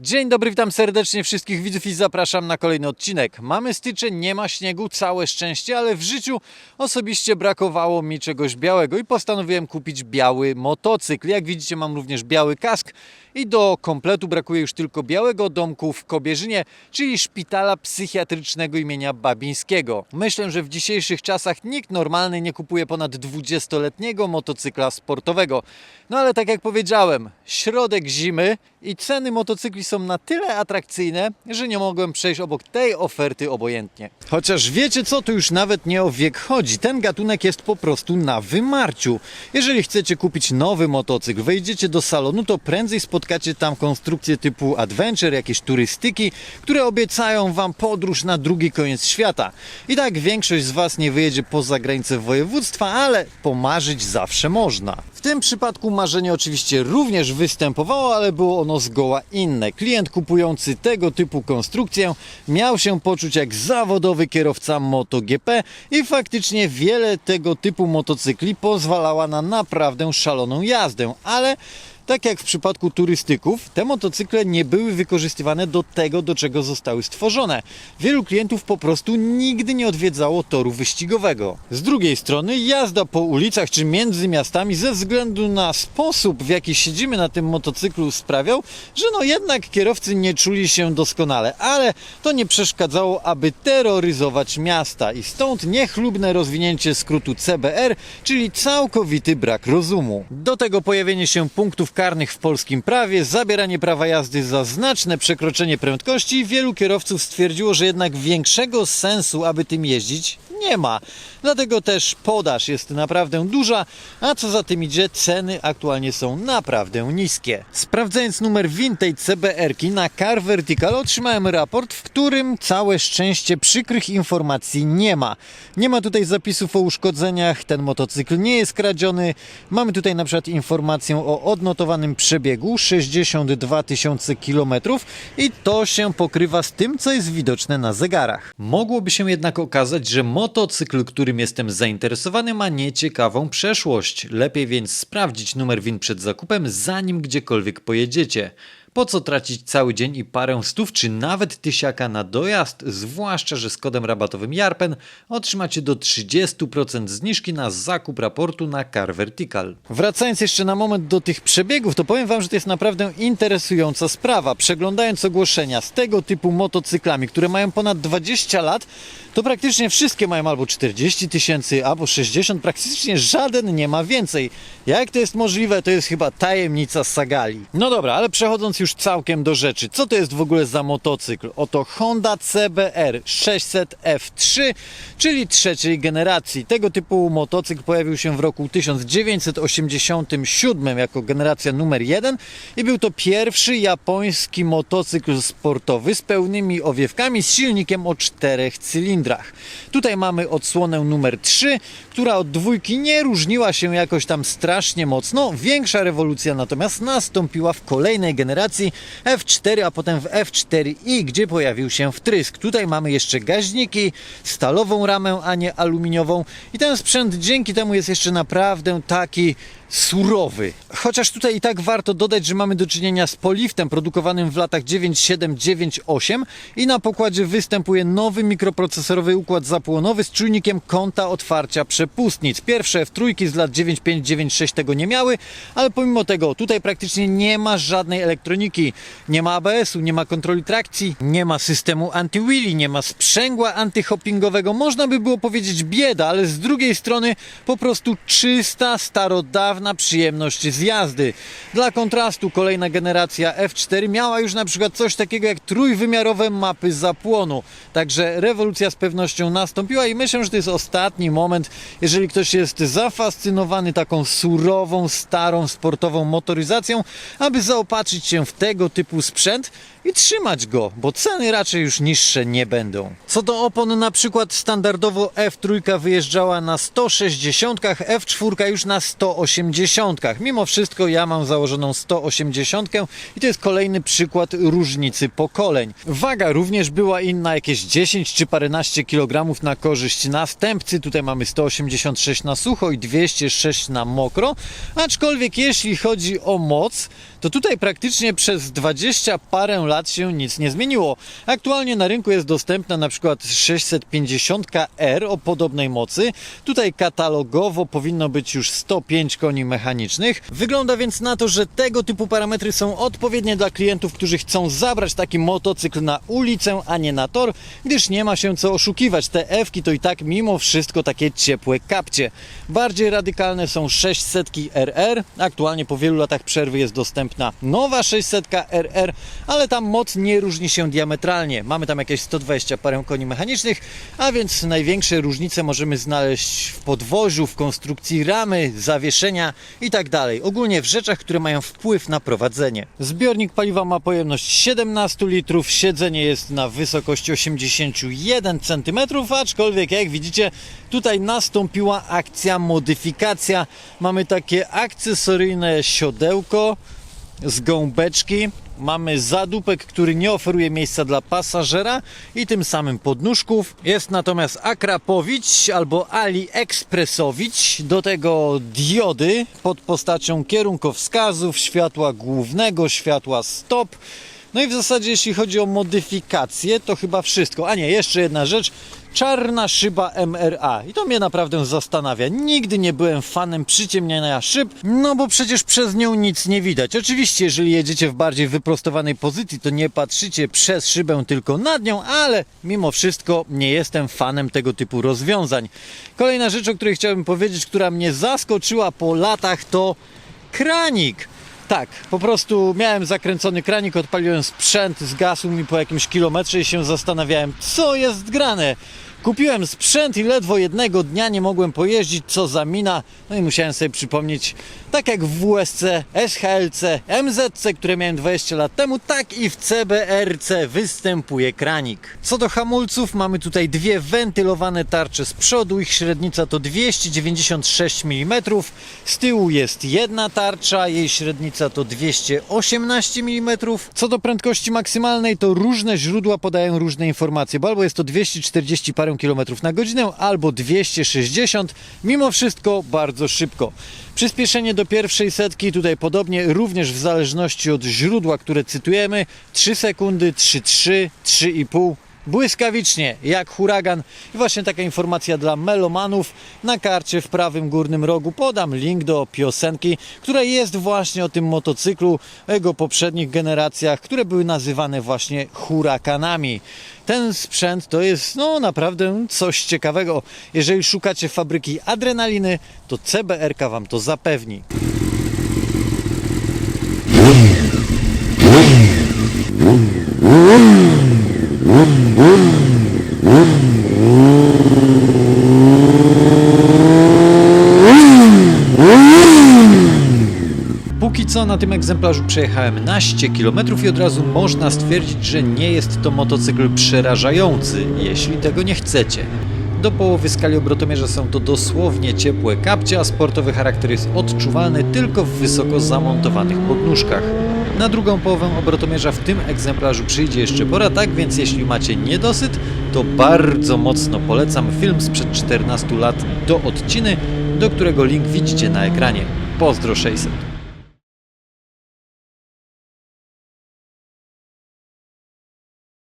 Dzień dobry, witam serdecznie wszystkich widzów i zapraszam na kolejny odcinek. Mamy styczeń, nie ma śniegu, całe szczęście, ale w życiu osobiście brakowało mi czegoś białego i postanowiłem kupić biały motocykl. Jak widzicie mam również biały kask i do kompletu brakuje już tylko białego domku w Kobierzynie, czyli szpitala psychiatrycznego imienia Babińskiego. Myślę, że w dzisiejszych czasach nikt normalny nie kupuje ponad 20-letniego motocykla sportowego. No ale tak jak powiedziałem, środek zimy i ceny motocykli są na tyle atrakcyjne, że nie mogłem przejść obok tej oferty obojętnie. Chociaż wiecie co, tu już nawet nie o wiek chodzi. Ten gatunek jest po prostu na wymarciu. Jeżeli chcecie kupić nowy motocykl, wejdziecie do salonu, to prędzej spotkacie tam konstrukcje typu adventure, jakieś turystyki, które obiecają wam podróż na drugi koniec świata. I tak większość z was nie wyjedzie poza granicę województwa, ale pomarzyć zawsze można. W tym przypadku marzenie oczywiście również występowało, ale było ono zgoła inne. Klient kupujący tego typu konstrukcję miał się poczuć jak zawodowy kierowca MotoGP i faktycznie wiele tego typu motocykli pozwalała na naprawdę szaloną jazdę, ale tak jak w przypadku turystyków, te motocykle nie były wykorzystywane do tego, do czego zostały stworzone. Wielu klientów po prostu nigdy nie odwiedzało toru wyścigowego. Z drugiej strony, jazda po ulicach czy między miastami ze względu na sposób, w jaki siedzimy na tym motocyklu, sprawiał, że no jednak kierowcy nie czuli się doskonale, ale to nie przeszkadzało, aby terroryzować miasta i stąd niechlubne rozwinięcie skrótu CBR, czyli całkowity brak rozumu. Do tego pojawienie się punktów karnych w polskim prawie, zabieranie prawa jazdy za znaczne przekroczenie prędkości, wielu kierowców stwierdziło, że jednak większego sensu, aby tym jeździć, nie ma. Dlatego też podaż jest naprawdę duża, a co za tym idzie, ceny aktualnie są naprawdę niskie. Sprawdzając numer Vintage CBR-ki na Car Vertical otrzymałem raport, w którym całe szczęście przykrych informacji nie ma. Nie ma tutaj zapisów o uszkodzeniach, ten motocykl nie jest kradziony. Mamy tutaj na przykład informację o przebiegu 62 tysiące kilometrów i to się pokrywa z tym, co jest widoczne na zegarach. Mogłoby się jednak okazać, że motocykl, którym jestem zainteresowany, ma nieciekawą przeszłość. Lepiej więc sprawdzić numer WIN przed zakupem, zanim gdziekolwiek pojedziecie. Po co tracić cały dzień i parę stów, czy nawet tysiaka na dojazd, zwłaszcza, że z kodem rabatowym JARPEN otrzymacie do 30% zniżki na zakup raportu na Car Vertical. Wracając jeszcze na moment do tych przebiegów, to powiem Wam, że to jest naprawdę interesująca sprawa. Przeglądając ogłoszenia z tego typu motocyklami, które mają ponad 20 lat, to praktycznie wszystkie mają albo 40 tysięcy, albo 60, praktycznie żaden nie ma więcej. Jak to jest możliwe, to jest chyba tajemnica Sagali. No dobra, ale przechodząc już całkiem do rzeczy, co to jest w ogóle za motocykl? Oto Honda CBR 600 F3, czyli trzeciej generacji. Tego typu motocykl pojawił się w roku 1987 jako generacja numer 1 i był to pierwszy japoński motocykl sportowy z pełnymi owiewkami z silnikiem o czterech cylindrach. Tutaj mamy odsłonę numer 3, która od dwójki nie różniła się jakoś tam strasznie mocno. Większa rewolucja natomiast nastąpiła w kolejnej generacji F4, a potem w F4i, gdzie pojawił się wtrysk. Tutaj mamy jeszcze gaźniki, stalową ramę, a nie aluminiową i ten sprzęt dzięki temu jest jeszcze naprawdę taki surowy. Chociaż tutaj i tak warto dodać, że mamy do czynienia z poliftem produkowanym w latach 97-98 i na pokładzie występuje nowy mikroprocesorowy układ zapłonowy z czujnikiem kąta otwarcia przepustnic. Pierwsze F3 z lat 95-96 tego nie miały, ale pomimo tego tutaj praktycznie nie ma żadnej elektroniki. Nie ma ABS-u, nie ma kontroli trakcji, nie ma systemu anti-wheelie, nie ma sprzęgła antyhoppingowego. Można by było powiedzieć bieda, ale z drugiej strony po prostu czysta, starodawna przyjemność z jazdy. Dla kontrastu kolejna generacja F4 miała już na przykład coś takiego jak trójwymiarowe mapy zapłonu. Także rewolucja z pewnością nastąpiła i myślę, że to jest ostatni moment, jeżeli ktoś jest zafascynowany taką surową, starą, sportową motoryzacją, aby zaopatrzyć się w tego typu sprzęt i trzymać go, bo ceny raczej już niższe nie będą. Co do opon, na przykład standardowo F3 wyjeżdżała na 160, F4 już na 180 180. Mimo wszystko ja mam założoną 180 i to jest kolejny przykład różnicy pokoleń. Waga również była inna, jakieś 10 czy paręnaście kilogramów na korzyść następcy. Tutaj mamy 186 na sucho i 206 na mokro. Aczkolwiek jeśli chodzi o moc, to tutaj praktycznie przez 20 parę lat się nic nie zmieniło. Aktualnie na rynku jest dostępna na przykład 650R o podobnej mocy. Tutaj katalogowo powinno być już 105 koni mechanicznych. Wygląda więc na to, że tego typu parametry są odpowiednie dla klientów, którzy chcą zabrać taki motocykl na ulicę, a nie na tor, gdyż nie ma się co oszukiwać. Te F-ki to i tak mimo wszystko takie ciepłe kapcie. Bardziej radykalne są 600 RR. Aktualnie po wielu latach przerwy jest dostępna nowa 600 RR, ale tam moc nie różni się diametralnie. Mamy tam jakieś 120 parę koni mechanicznych, a więc największe różnice możemy znaleźć w podwoziu, w konstrukcji ramy, zawieszenia i tak. Ogólnie w rzeczach, które mają wpływ na prowadzenie. Zbiornik paliwa ma pojemność 17 litrów, siedzenie jest na wysokości 81 cm, aczkolwiek jak widzicie tutaj nastąpiła akcja modyfikacja. Mamy takie akcesoryjne siodełko z gąbeczki. Mamy zadupek, który nie oferuje miejsca dla pasażera i tym samym podnóżków. Jest natomiast akrapowicz albo AliExpressowicz. Do tego diody pod postacią kierunkowskazów, światła głównego, światła stop. No i w zasadzie jeśli chodzi o modyfikację, to chyba wszystko. A nie, jeszcze jedna rzecz. Czarna szyba MRA. I to mnie naprawdę zastanawia. Nigdy nie byłem fanem przyciemniania szyb, no bo przecież przez nią nic nie widać. Oczywiście, jeżeli jedziecie w bardziej wyprostowanej pozycji, to nie patrzycie przez szybę, tylko nad nią, ale mimo wszystko nie jestem fanem tego typu rozwiązań. Kolejna rzecz, o której chciałbym powiedzieć, która mnie zaskoczyła po latach, to kranik. Tak, po prostu miałem zakręcony kranik, odpaliłem sprzęt, zgasł mi po jakimś kilometrze i się zastanawiałem, co jest grane. Kupiłem sprzęt i ledwo jednego dnia nie mogłem pojeździć, co za mina. No i musiałem sobie przypomnieć, tak jak w WSC, SHLC, MZC, które miałem 20 lat temu, tak i w CBRC występuje kranik. Co do hamulców, mamy tutaj dwie wentylowane tarcze z przodu, ich średnica to 296 mm, z tyłu jest jedna tarcza, jej średnica to 218 mm. Co do prędkości maksymalnej, to różne źródła podają różne informacje, bo albo jest to 240 parę kilometrów na godzinę, albo 260, mimo wszystko bardzo szybko. Przyspieszenie do pierwszej setki, tutaj podobnie, również w zależności od źródła, które cytujemy, 3 sekundy, 3,3, 3,5 błyskawicznie, jak huragan. I właśnie taka informacja dla melomanów. Na karcie w prawym górnym rogu podam link do piosenki, która jest właśnie o tym motocyklu, o jego poprzednich generacjach, które były nazywane właśnie hurakanami. Ten sprzęt to jest no naprawdę coś ciekawego. Jeżeli szukacie fabryki adrenaliny, to CBRK Wam to zapewni. Póki co na tym egzemplarzu przejechałem naście kilometrów i od razu można stwierdzić, że nie jest to motocykl przerażający, jeśli tego nie chcecie. Do połowy skali obrotomierza są to dosłownie ciepłe kapcie, a sportowy charakter jest odczuwalny tylko w wysoko zamontowanych podnóżkach. Na drugą połowę obrotomierza w tym egzemplarzu przyjdzie jeszcze pora, tak więc jeśli macie niedosyt, to bardzo mocno polecam film sprzed 14 lat do odciny, do którego link widzicie na ekranie. Pozdro 600.